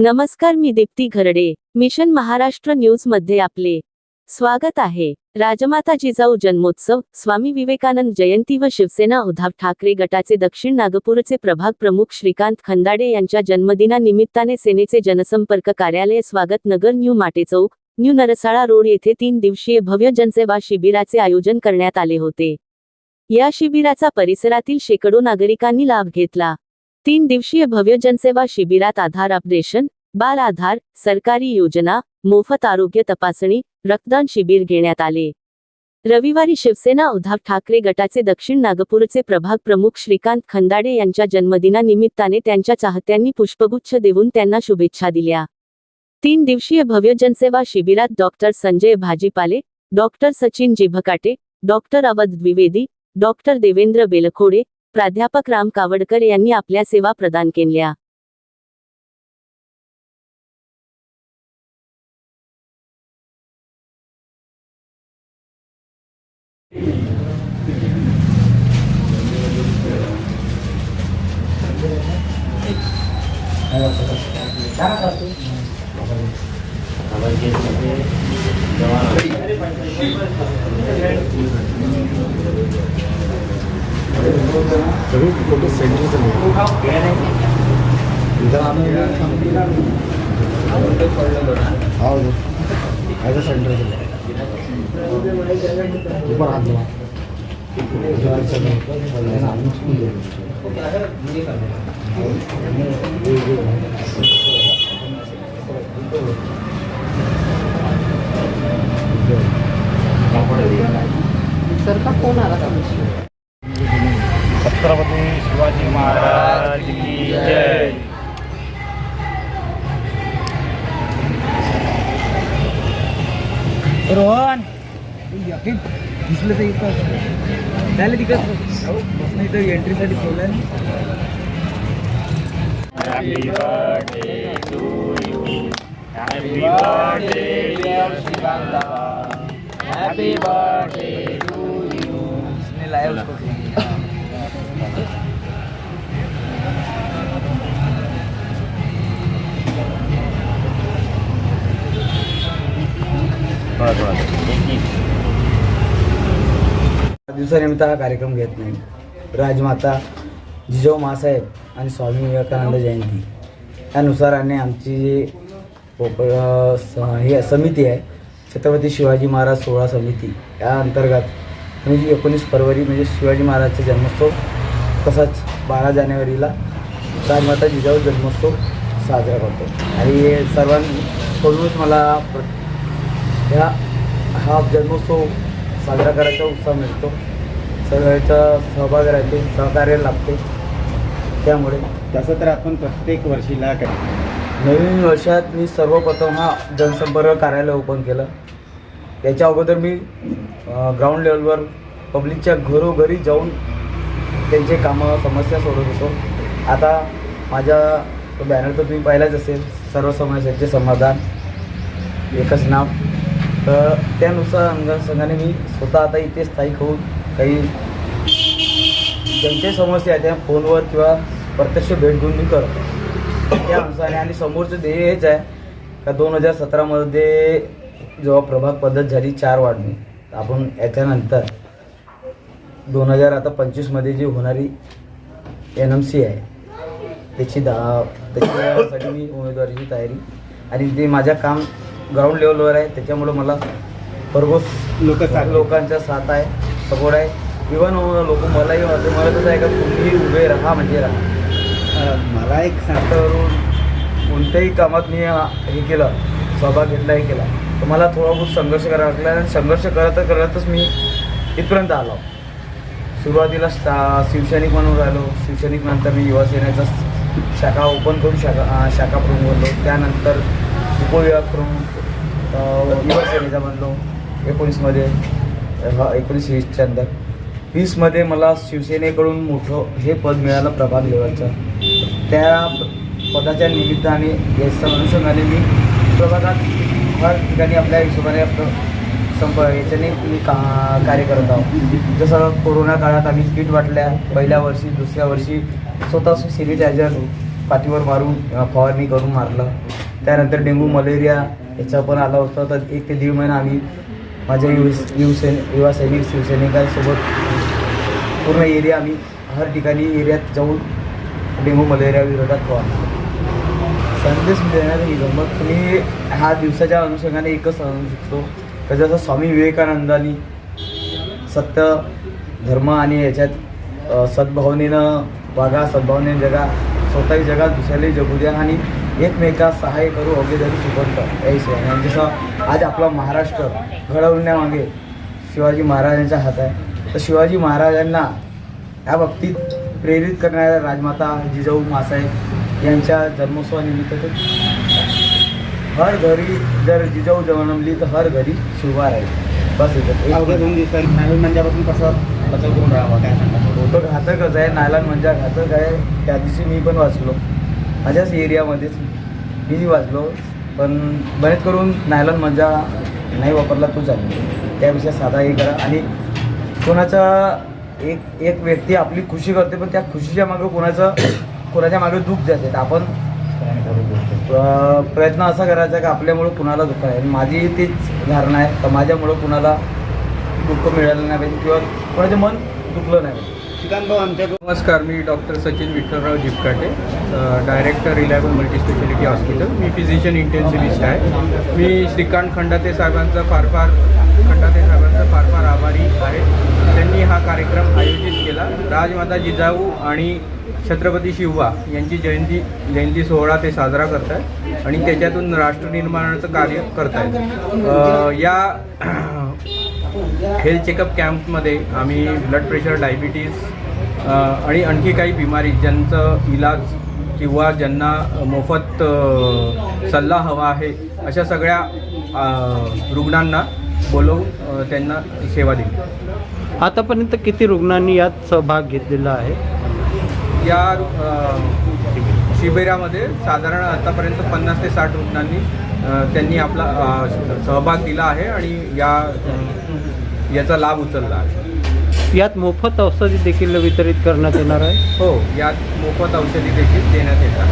नमस्कार मी दीप्ती घरडे मिशन महाराष्ट्र न्यूजमध्ये आपले स्वागत आहे. राजमाता जिजाऊ जन्मोत्सव स्वामी विवेकानंद जयंती व शिवसेना उद्धव ठाकरे गटाचे दक्षिण नागपूरचे प्रभाग प्रमुख श्रीकांत खंदाडे यांच्या जन्मदिनानिमित्ताने सेनेचे जनसंपर्क कार्यालय स्वागत नगर न्यू माटे चौक न्यू नरसाळा रोड येथे तीन दिवसीय भव्य जनसेवा शिबिराचे आयोजन करण्यात आले होते. या शिबिराचा परिसरातील शेकडो नागरिकांनी लाभ घेतला. तीन दिवसीय भव्य जनसेवा शिबिरात आधार अपडेशन बाल आधार सरकारी योजना मोफत आरोग्य तपासणी रक्तदान शिबिर घेण्यात आले. रविवारी शिवसेना उद्धव ठाकरे गटाचे दक्षिण नागपूरचे प्रभाग प्रमुख श्रीकांत खंदाडे यांच्या जन्मदिनानिमित्ताने त्यांच्या चाहत्यांनी पुष्पगुच्छ देऊन त्यांना शुभेच्छा दिल्या. तीन दिवसीय भव्य जनसेवा शिबिरात doctor Sanjay Bhajipale doctor Sachin Jibhkate doctor Avadh Dwivedi doctor Devendra Belkhode प्राध्यापक राम कावडकर यांनी आपल्या सेवा प्रदान केल्या. सगळे फोटो सेंटरचं इथं आम्ही हा ॲज अ सेंटरचं रोहन. दिसलं तर इथं झालं तिकडं. नाही तर एंट्रीसाठी ठेवलं happy birthday to you happy birthday dear Shivanda happy birthday to you बरं उसको दिवसानिमित्त हा कार्यक्रम घेत नाही. राजमाता जिजाऊ मासाहेब आणि स्वामी विवेकानंद जयंती. त्यानुसार आणि आमची जी स- हे समिती आहे छत्रपती शिवाजी महाराज सोहळा समिती या अंतर्गत आम्ही जी एकोणीस फरवरी म्हणजे शिवाजी महाराजचा जन्मोत्सव तसाच बारा जानेवारीला राजमाता जिजाऊ जन्मोत्सव साजरा करतो आणि हे सर्वांकडूनच मला प्र ह्या हा जन्मोत्सव साजरा करायचा उत्साह मिळतो. सगळ्याचा सहभाग राहते सहकार्य लाभते. त्यामुळे तसं तर आपण प्रत्येक वर्षीला काय नवीन वर्षात मी सर्वप्रथम हा जनसंपर्क कार्यालय ओपन केलं. त्याच्या अगोदर मी ग्राउंड लेवलवर पब्लिकच्या घरोघरी जाऊन त्यांचे कामं समस्या सोडवत होतो. आता माझ्या बॅनर तर तुम्ही पाहिलाच असेल. सर्व समस्यांचे समाधान. एकच नाव. तर त्यानुसार अनुषंगाने मी स्वतः आता इथे स्थायिक होऊन काही ज्यांच्या समस्या आहेत त्या फोनवर किंवा प्रत्यक्ष भेट घेऊन मी करतो. त्या अनुसाराने आणि समोरचं ध्येय हेच आहे का दोन हजार सतरामध्ये जेव्हा प्रभाग पद्धत झाली चार वाढणी आपण याच्यानंतर दोन हजार आता पंचवीसमध्ये जी होणारी एन एम सी आहे त्याची दा त्याच्यासाठी मी उमेदवारीची तयारी आणि ते माझ्या काम ग्राउंड लेवलवर आहे. त्याच्यामुळं मला भरघोस लोकं लोकांचा साथ आहे सपोर्ट आहे. इवन लोक मलाही असं म्हणत असं आहे का तुम्ही उभे राहा म्हणजे राहा. मला एक सांग. करून कोणत्याही कामात मी हे केलं सहभाग घेतला हे केला तर मला थोडा बहुत संघर्ष करावा लागला. आणि संघर्ष करत करतच मी इथपर्यंत आलो. सुरुवातीला स्टा शिवसैनिक म्हणून राहिलो. शिवसैनिक नंतर मी युवा सेनेचा शाखा ओपन करून शाखा शाखा प्रमुख बनलो. त्यानंतर उपविभाग प्रमुख युवा सेनेचा बनलो एकोणीसमध्ये एकोणीस वीसच्या अंदर. वीसमध्ये मला शिवसेनेकडून मोठं हे पद मिळालं प्रभाग लेवलचं. त्या पदाच्या निमित्ताने याच्या अनुषंगाने मी प्रभागात हर ठिकाणी आपल्या हिशोबाने आपलं संप याच्याने मी का कार्य करत आहोत जसं कोरोना काळात आम्ही किट वाटल्या पहिल्या वर्षी दुसऱ्या वर्षी स्वतः सॅनिटायझर पाठीवर मारून फवारणी करून मारलं. त्यानंतर डेंग्यू मलेरिया याचा पण आला होता. तर एक ते दीड महिना आम्ही माझ्या युव युवसेन युवा सैनिक शिवसैनिकांसोबत पूर्ण एरिया आम्ही हर ठिकाणी एरियात जाऊन डेंग्यू मलेरिया विरोधात संदेश देण्यात ही मग तुम्ही ह्या दिवसाच्या अनुषंगाने एकच सांगू शकतो. तर जसं स्वामी विवेकानंदांनी सत्य धर्म आणि याच्यात सद्भावनेनं वागा सद्भावनेनं जगा स्वतःही जगा दुसऱ्यालाही जगू द्या आणि एकमेकास सहाय्य करू अवघेदरी सुपंत या हिशोबाने आणि जसं आज आपला महाराष्ट्र घडवण्यामागे शिवाजी महाराजांच्या हात आहे तर शिवाजी महाराजांना या बाबतीत प्रेरित करणाऱ्या राजमाता जिजाऊ मासाहेब यांच्या जन्मोत्सवानिमित्त ते हर घरी जर जिजाऊ जन्मली तर हर घरी शिवबार आहे बस अवघ्या इथं दोन दिवसांनी नावेल मंजापासून कसं बचाव करून राहावा काय सांगा होतं घातकच आहे नायलॉन म्हणजे घातक आहे. त्या दिवशी मी पण वाचलो. माझ्याच एरियामध्येच. मीही वाचलो पण बरेच करून नायलॉन मंजा नाही वापरला तो चालेल त्यापेक्षा साधा हे करा. आणि कोणाचा एक एक व्यक्ती आपली खुशी करते पण त्या खुशीच्या मागं कोणाचं कोणाच्या मागे दुःख जाते. तर आपण प्रयत्न असा करायचा की आपल्यामुळं कुणाला दुःख आहे माझी तीच धारणा आहे. तर माझ्यामुळं कुणाला दुःख मिळालं नाही पाहिजे किंवा कोणाचं मन दुखलं नाही पाहिजे. नमस्कार मी doctor Sachin Vitthalrao Jipkate director reliable multispeciality hospital. मी फिजिशियन इंटेन्सिव्हिस्ट आहे. मी श्रीकांत खंडाते साहेबांचा फार फार खंडाते साहेबांचा फार फार आभारी आहे. त्यांनी हा कार्यक्रम आयोजित केला. राजमाता जिजाऊ आणि छत्रपती शिवबा यांची जयंती जयंती सोहळा ते साजरा करत आहेत आणि त्याच्यातून राष्ट्रनिर्माणाचं कार्य करत आहेत या हेल्थ चेकअप कॅम्पमध्ये आम्ही ब्लड प्रेशर डायबिटीज आणि आणखी काही बिमारी ज्यांचं इलाज किंवा ज्यांना मोफत सल्ला हवा आहे अशा सगळ्या रुग्णांना बोलवून त्यांना सेवा दिली आतापर्यंत किती रुग्णांनी यात सहभाग घेतलेला आहे? या शिबिरामध्ये साधारण आतापर्यंत पन्नास ते साठ रुग्णांनी त्यांनी आपला सहभाग दिला आहे आणि या याचा लाभ उचलला आहे. यात मोफत औषधी देखील वितरित करण्यात येणार आहे. हो यात मोफत औषधी देखील देण्यात येतात